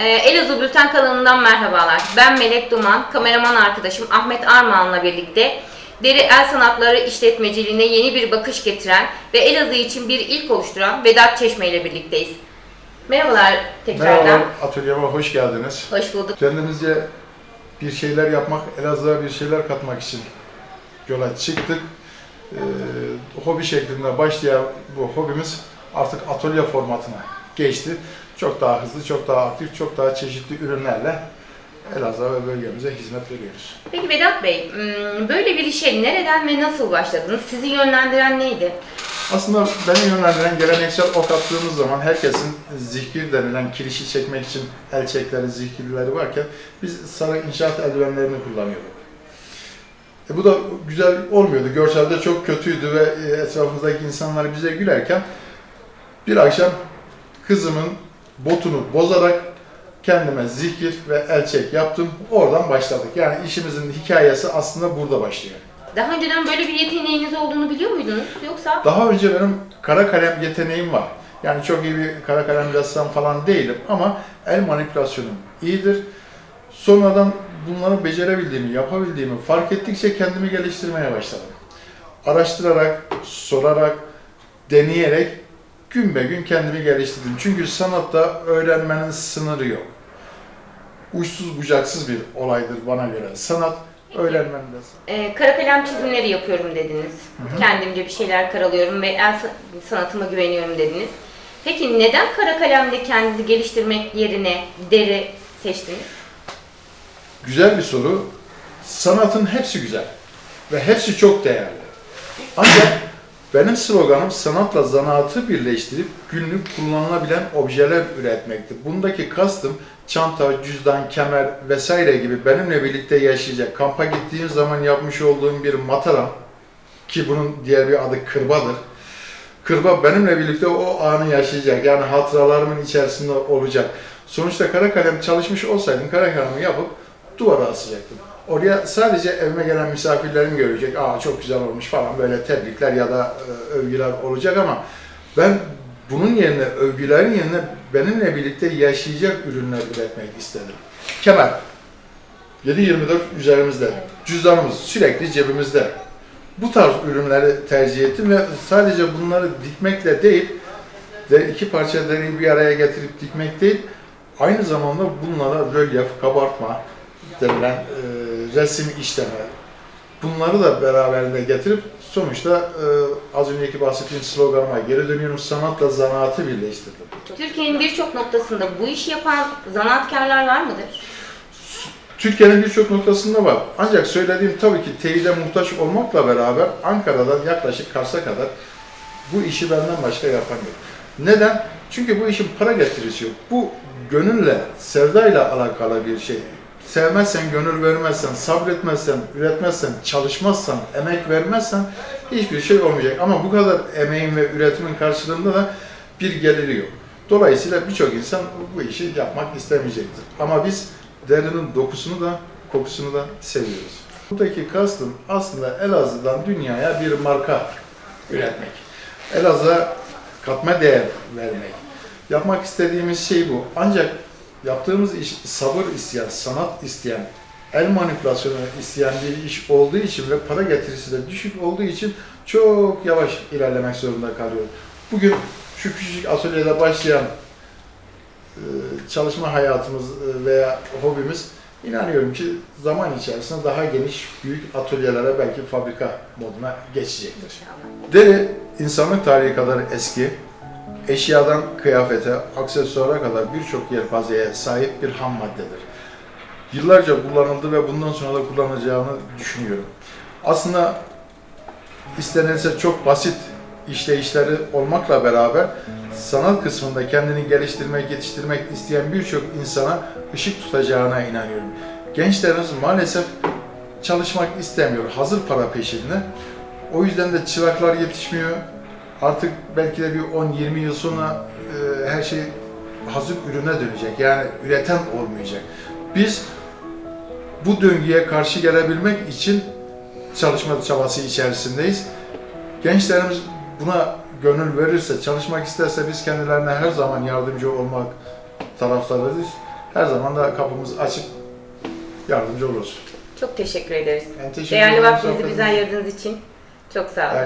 Ee, Elazığ Bülten kanalından merhabalar. Ben Melek Duman, kameraman arkadaşım Ahmet Armağan'la birlikte deri el sanatları işletmeciliğine yeni bir bakış getiren ve Elazığ için bir ilk oluşturan Vedat Çeşme ile birlikteyiz. Merhabalar tekrardan. Merhaba, atölyeme hoş geldiniz. Hoş bulduk. Kendimizce bir şeyler yapmak, Elazığ'a bir şeyler katmak için yola çıktık. Ee, hobi şeklinde başlayan bu hobimiz artık atölye formatına geçti. Çok daha hızlı, çok daha aktif, çok daha çeşitli ürünlerle Elazığ'a ve bölgemize hizmet veriyoruz. Peki Vedat Bey, hmm, böyle bir işe nereden ve nasıl başladınız? Sizi yönlendiren neydi? Aslında beni yönlendiren geleneksel ok attığımız zaman herkesin zikir denilen kirişi çekmek için el çekleri, zikirleri varken biz sarı inşaat eldivenlerini kullanıyorduk. E bu da güzel olmuyordu. Görselde çok kötüydü ve e, etrafımızdaki insanlar bize gülerken bir akşam kızımın botunu bozarak kendime zikir ve el çek yaptım. Oradan başladık. Yani işimizin hikayesi aslında burada başlıyor. Daha önceden böyle bir yeteneğiniz olduğunu biliyor muydunuz? Yoksa Daha önce benim kara kalem yeteneğim var. Yani çok iyi bir kara kalem ressam falan değilim ama el manipülasyonum iyidir. Sonradan bunları becerebildiğimi, yapabildiğimi fark ettikçe kendimi geliştirmeye başladım. Araştırarak, sorarak, deneyerek gün be gün kendimi geliştirdim. Çünkü sanatta öğrenmenin sınırı yok. Uçsuz bucaksız bir olaydır bana göre. Sanat öğrenmenin de e, kara kalem çizimleri yapıyorum dediniz. Kendimce bir şeyler karalıyorum ve el sa- sanatıma güveniyorum dediniz. Peki neden kara kalemle kendinizi geliştirmek yerine deri seçtiniz? Güzel bir soru. Sanatın hepsi güzel ve hepsi çok değerli. Ancak benim sloganım sanatla zanaatı birleştirip günlük kullanılabilen objeler üretmekti. Bundaki kastım çanta, cüzdan, kemer vesaire gibi benimle birlikte yaşayacak. Kampa gittiğim zaman yapmış olduğum bir mataram ki bunun diğer bir adı kırbadır. Kırba benimle birlikte o anı yaşayacak. Yani hatıralarımın içerisinde olacak. Sonuçta kara kalem çalışmış olsaydım kara kalemi yapıp duvara asacaktım. Oraya sadece evime gelen misafirlerim görecek. Aa çok güzel olmuş falan böyle tebrikler ya da e, övgüler olacak ama ben bunun yerine övgülerin yerine benimle birlikte yaşayacak ürünler üretmek istedim. Kemer. 7-24 üzerimizde. Cüzdanımız sürekli cebimizde. Bu tarz ürünleri tercih ettim ve sadece bunları dikmekle değil, de iki parça deriyi bir araya getirip dikmek değil, aynı zamanda bunlara rölyef, kabartma denilen e, resim işleme, bunları da beraberinde getirip sonuçta e, az önceki bahsettiğim sloganıma geri dönüyorum, sanatla zanaatı birleştirdim. Türkiye'nin birçok noktasında bu işi yapan zanaatkarlar var mıdır? Türkiye'nin birçok noktasında var. Ancak söylediğim tabii ki teyide muhtaç olmakla beraber Ankara'dan yaklaşık Kars'a kadar bu işi benden başka yapan yok. Neden? Çünkü bu işin para getirisi yok. Bu gönülle, sevdayla alakalı bir şey. Sevmezsen, gönül vermezsen, sabretmezsen, üretmezsen, çalışmazsan, emek vermezsen hiçbir şey olmayacak. Ama bu kadar emeğin ve üretimin karşılığında da bir geliri yok. Dolayısıyla birçok insan bu işi yapmak istemeyecektir. Ama biz derinin dokusunu da kokusunu da seviyoruz. Buradaki kastım aslında Elazığ'dan dünyaya bir marka üretmek. Elazığ'a katma değer vermek. Yapmak istediğimiz şey bu. Ancak yaptığımız iş sabır isteyen, sanat isteyen, el manipülasyonu isteyen bir iş olduğu için ve para getirisi de düşük olduğu için çok yavaş ilerlemek zorunda kalıyoruz. Bugün şu küçücük atölyede başlayan e, çalışma hayatımız e, veya hobimiz inanıyorum ki zaman içerisinde daha geniş, büyük atölyelere belki fabrika moduna geçecektir. İnşallah. Deri insanlık tarihi kadar eski, eşyadan kıyafete, aksesuara kadar birçok yelpazeye sahip bir ham maddedir. Yıllarca kullanıldı ve bundan sonra da kullanacağını düşünüyorum. Aslında istenilse çok basit işleyişleri olmakla beraber sanat kısmında kendini geliştirmek, yetiştirmek isteyen birçok insana ışık tutacağına inanıyorum. Gençlerimiz maalesef çalışmak istemiyor, hazır para peşinde. O yüzden de çıraklar yetişmiyor. Artık belki de bir 10-20 yıl sonra e, her şey hazır ürüne dönecek. Yani üreten olmayacak. Biz bu döngüye karşı gelebilmek için çalışma çabası içerisindeyiz. Gençlerimiz buna gönül verirse, çalışmak isterse biz kendilerine her zaman yardımcı olmak taraftarıyız. Her zaman da kapımız açık, yardımcı oluruz. Çok teşekkür ederiz. Ben teşekkür Değerli vaktinizi bize ayırdığınız için çok sağ olun.